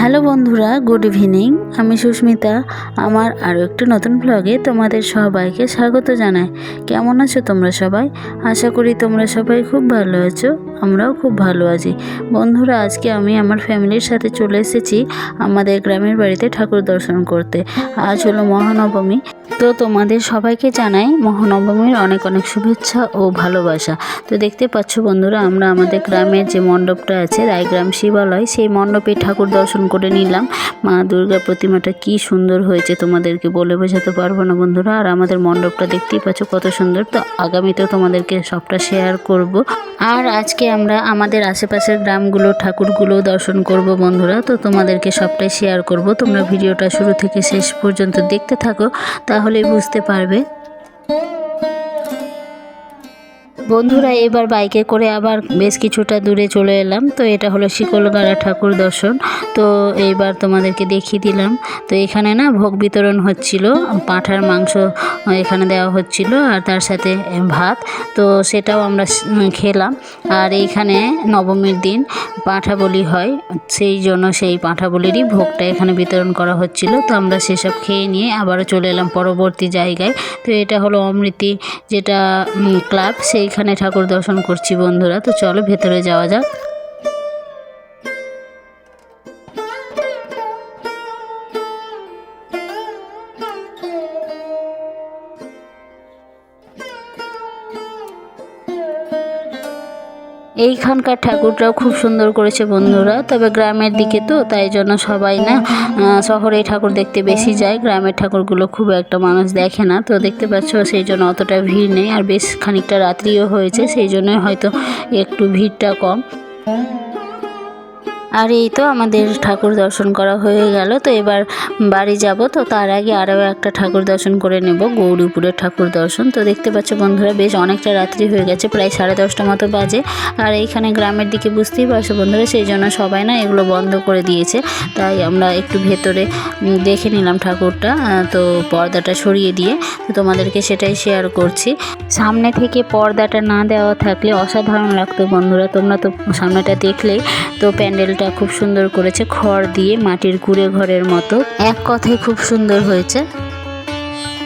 Hello বন্ধুরা, good evening. আমি সুস্মিতা। আমার আরও একটি নতুন ব্লগে তোমাদের সবাইকে স্বাগত জানাই। কেমন আছো তোমরা সবাই? আশা করি তোমরা সবাই খুব ভালো আছো, আমরাও খুব ভালো আছি। বন্ধুরা, আজকে আমি আমার ফ্যামিলির সাথে চলে এসেছি আমাদের গ্রামের বাড়িতে ঠাকুর দর্শন করতে। আজ হলো মহানবমী। তো তোমাদের সবাইকে জানাই মহানবমীর অনেক অনেক শুভেচ্ছা ও ভালোবাসা। তো দেখতে পাচ্ছ বন্ধুরা, আমরা আমাদের গ্রামের যে মণ্ডপটা আছে, রায়গ্রাম শিবালয়, সেই মণ্ডপে ঠাকুর দর্শন করে নিলাম। মা দুর্গা প্রতিমাটা কি সুন্দর হয়েছে তোমাদেরকে বলে বোঝাতে পারব না বন্ধুরা। আর আমাদের মণ্ডপটা দেখতেই পাচ্ছ কত সুন্দর। তো আগামীতেও তোমাদেরকে সবটা শেয়ার করব। আর আজকে আমরা আমাদের আশেপাশের গ্রামগুলো, ঠাকুরগুলো দর্শন করব বন্ধুরা। তো তোমাদেরকে সবটাই শেয়ার করব। তোমরা ভিডিওটা শুরু থেকে শেষ পর্যন্ত দেখতে থাকো। তাহলেই বুঝতে পারবে। বন্ধুরা, এবার বাইকে করে আবার বেশ কিছুটা দূরে চলে এলাম। তো এটা হলো শিকলগাড়া ঠাকুর দর্শন। তো এইবার তোমাদেরকে দেখিয়ে দিলাম। তো এখানে না ভোগ বিতরণ হচ্ছিল, পাঁঠার মাংস এখানে দেওয়া হচ্ছিল আর তার সাথে ভাত। তো সেটাও আমরা খেলাম। আর এইখানে নবমীর দিন পাঁঠা বলি হয়, সেই জন্য সেই পাঁঠা বলিরই ভোগটা এখানে বিতরণ করা হচ্ছিল। তো আমরা সেসব খেয়ে নিয়ে আবারও চলে এলাম পরবর্তী জায়গায়। তো এটা হলো অমৃতি যেটা ক্লাব, সেইখানে ঠাকুর দর্শন করছি বন্ধুরা তো চলো ভেতরে যাওয়া যাক। এইখানকার ঠাকুরটাও খুব সুন্দর করেছে বন্ধুরা। তবে গ্রামের দিকে তো, তাই জন্য সবাই না শহরে ঠাকুর দেখতে বেশি যায়। গ্রামের ঠাকুরগুলো খুব একটা মানুষ দেখে না। তো দেখতে পাচ্ছ, সেই জন্য অতটা ভিড় নেই। আর বেশ খানিকটা রাত্রিও হয়েছে, সেই জন্যই হয়তো একটু ভিড়টা কম। আর এই তো আমাদের ঠাকুর দর্শন করা হয়ে গেল, তো এবার বাড়ি যাব। তো তার আগে আরও একটা ঠাকুর দর্শন করে নেব, গৌরীপুরের ঠাকুর দর্শন। তো দেখতে পাচ্ছ বন্ধুরা, বেশ অনেকটা রাত্রি হয়ে গেছে, প্রায় সাড়ে দশটা মতো বাজে। আর এইখানে গ্রামের দিকে বুঝতেই পারছ বন্ধুরা, সেই জন্য সবাই না এগুলো বন্ধ করে দিয়েছে। তাই আমরা একটু ভেতরে দেখে নিলাম ঠাকুরটা তো পর্দাটা সরিয়ে দিয়ে, তো তোমাদেরকে সেটাই শেয়ার করছি। সামনে থেকে পর্দাটা না দেওয়া থাকলে অসাধারণ লাগতো বন্ধুরা, তোমরা তো সামনেটা দেখলেই তো প্যান্ডেল এটা খুব সুন্দর করেছে, খড় দিয়ে মাটির কুড়ে ঘরের মতো। এক কথায় খুব সুন্দর হয়েছে।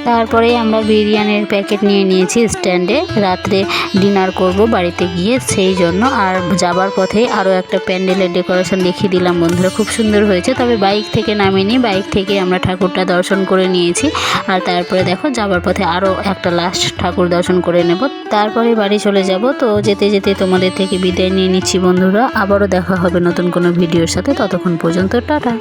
তারপরে আমরা বিরিয়ানির প্যাকেট নিয়ে নিয়েছি স্ট্যান্ডে। রাত্রে ডিনার করব বাড়িতে গিয়ে সেই জন্য। আর যাবার পথে আরও একটা প্যান্ডেলের ডেকোরেশন দেখিয়ে দিলাম বন্ধুরা। খুব সুন্দর হয়েছে। তবে বাইক থেকে নামিনি। বাইক থেকে আমরা ঠাকুরটা দর্শন করে নিয়েছি। আর তারপরে দেখো, যাবার পথে আরও একটা লাস্ট ঠাকুর দর্শন করে নেব। তারপরে বাড়ি চলে যাব। তো যেতে যেতে তোমাদের থেকে বিদায় নিয়ে নিচ্ছি বন্ধুরা। আবারও দেখা হবে নতুন কোনো ভিডিওর সাথে। ততক্ষণ পর্যন্ত, টাটা।